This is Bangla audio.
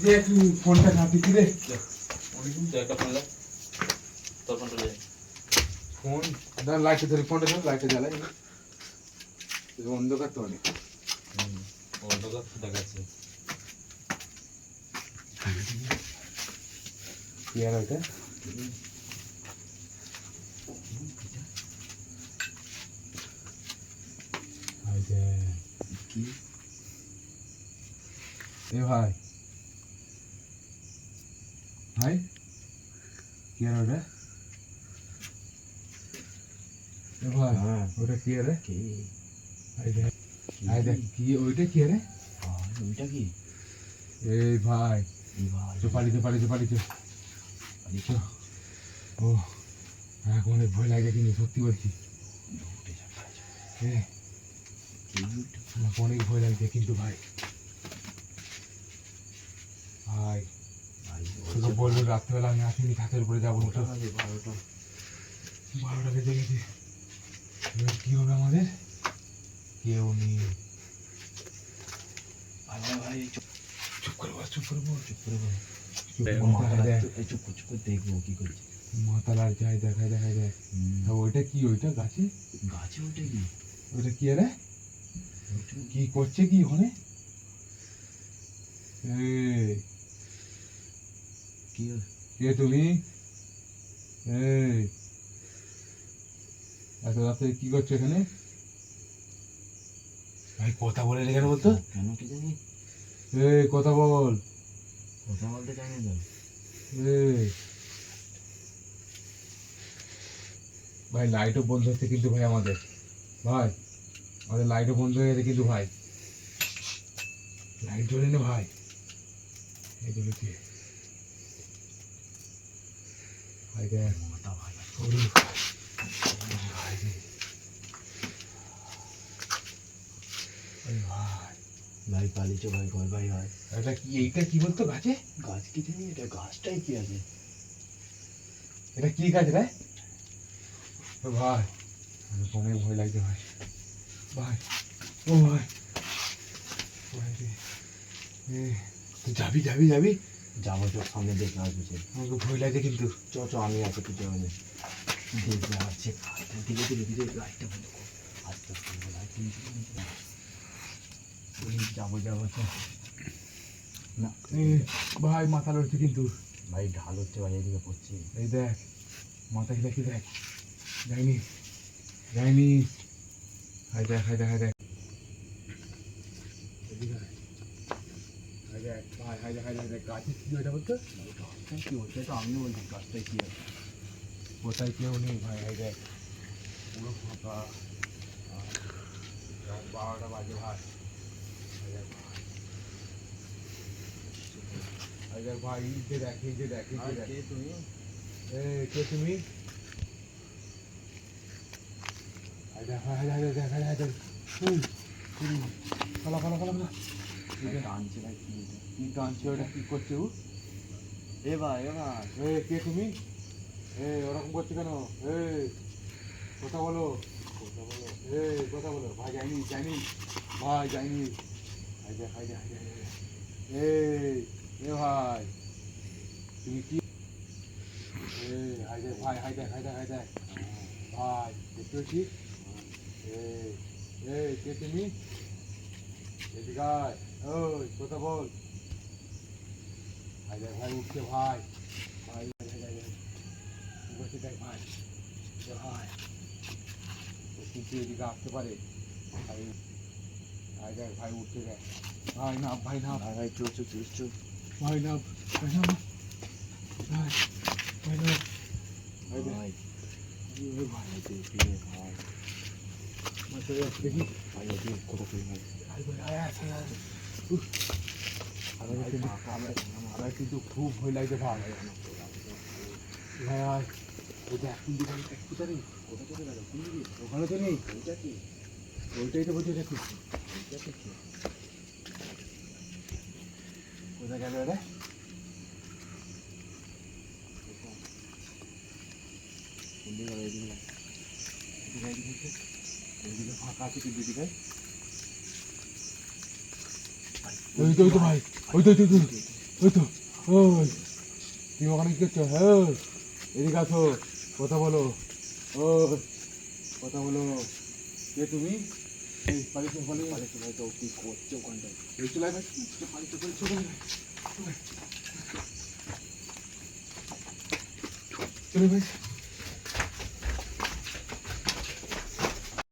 যে একটু ফোনটা ঘাঁটিছি রে ফোন দাঁড়া লাইটে ধরে ফোনটা ধর লাইটে জ্বালাই এটা অন্ধকার তো অনেক কি আর ওইটা এই যে, এ ভাই ভাই কি আর ওটা এ ভাই হ্যাঁ। ওটা কি রে এই দেখ এই দেখ কি ওইটা কি রে ওইটা কি এই ভাই এই ভাই চো পালি চো পালি চো পালি চো ও এখন অনেক ভয় লাগে কিন্তু সত্যি বলছি। এ কি? আমাকে অনেক ভয় লাগছে কিন্তু ভাই। ভাই তোকে বলল রাত্রেবেলা আমি আসিনি ছাতের উপরে যাব না বারোটা বারোটা। বেজে গেছে। এবার কি হবে আমাদের? কেউ নেই। ভাই, ভাই, চুপ করে বস চুপ করে বস। চুপ করে বল। চুপ করে দেখ। রাখতে- এই চুপ করে দেখব কি করছে। মাতালার যাই দেখাই দেখাই দেখ ওইটা কি ওইটা গাছে? গাছে উঠে কি? ওইটা কি রে? ওইটা কি করছে কি ওখানে? এই, কি তুমি? এত রাতে কি করছ এখানে? ভাই কথা বলে রে কেন বলতো? কেন কি জানি? এই কথা বল। কথা বলতে জানি এই ভাই লাইটও বন্ধ হচ্ছে কিন্তু ভাই আমাদের। ভাই আমাদের লাইটও বন্ধ হয়ে গেছে কিন্তু ভাই। লাইট জ্বলে না ভাই? জ্বলেছে ভাই দেখ মাথা ভাই ভাই ভাই। ভাই ভাই ঘর ভাই ভাই। এটা কি এইটা কি বলতো গাছে? গাছ কি জানি এটা গাছটাই কি আছে? এটা কি গাছ রে? ভাই অনেক ভয় লাগছে ভাই। ভাই ও ভাই যাবি যাবি যাবি? যাব চোখ সামনে দেখে আসবে সে। আমাকে ভয় লাগছে কিন্তু। চ চ আমি আছি কিছু হবে না দেখবে আসছে ধীরে ধীরে ধীরে লাইটটা বন্ধ কর। আস্তে আস্তে লাইট যাব যাব চ না। ভাই মাথা লড়ছে কিন্তু। ভাই ঢাল হচ্ছে ভাই এদিকে পড়ছে। এই দেখ মাথা খেলে দেখ? যায়নি। যায়নি। হাই দেখ হাই দেখ হাই দেখ কি কি আমিও বলছি গাছটাই কি আছে কোথায় কেউ নেই ভাই হাই দেখ পুরো ফাঁকা। বারোটা বাজে ভাই। হাই দেখ ভাই যে দেখ যে দেখ যে তুমি? কে তুমি হাই দেখ হাই দেখ হাই দেখ হাই দেখ হাই দেখ হুম হুম পালা পালা পালা পালা টানছে ভাই কি টানছে ওটা কি করছে ও এ ভাই এ ভাই কে তুমি? এ ওরকম করছ কেন? এ কথা বলো। কথা বলো। এ কথা বলো। ভাই যাইনি যাইনি। ভাই যাইনি। হাই দেখ হাই দেখ। এ এ ভাই। তুমি কি? এ হাই দেখ ভাই হাই দেখ হাই দেখ হাই দেখ। ভাই দেখতে পাচ্ছিস এ এ কে তুমি? এদিকে ওই কথা বল। দেখ ভাই উঠছে ভাই। ভাই ভাই ভাই ভাই। করছে দেখ ভাই। ভাই। কিন্তু এদিকে আসতে পারে। ভাই ভাই দেখ ভাই উঠছে দেখ। ভাই না ভাই না। ভাই ভাই চল চল চল চল। ভাই না ভাই না। ভাই ভাই না। ভাই ভাই এই ভাই। ভাই রে ভাই। আমার কিন্তু খুব ভয় লাগছে ভাই ভাই আয় ওই দেখ কোন দিকে দেখ কোথায় নেই কোথা থেকে গেল ওখানে তো নেই ওইটা কি ওইটাই তো তো কি কোথায় গেল রে কোন দিকে এইদিকে ফাঁকা আছে কি দিদি ওই তো ওই তো ভাই ওই তো ওই তো ওই তো, ওই। তো ওখানে কি করছ? হ্যাঁ এদিকে আসো কথা বলো। ওই কথা বলো। কে তুমি? কি করছে ওখানটায়? এই চলে চলে চলে ভাই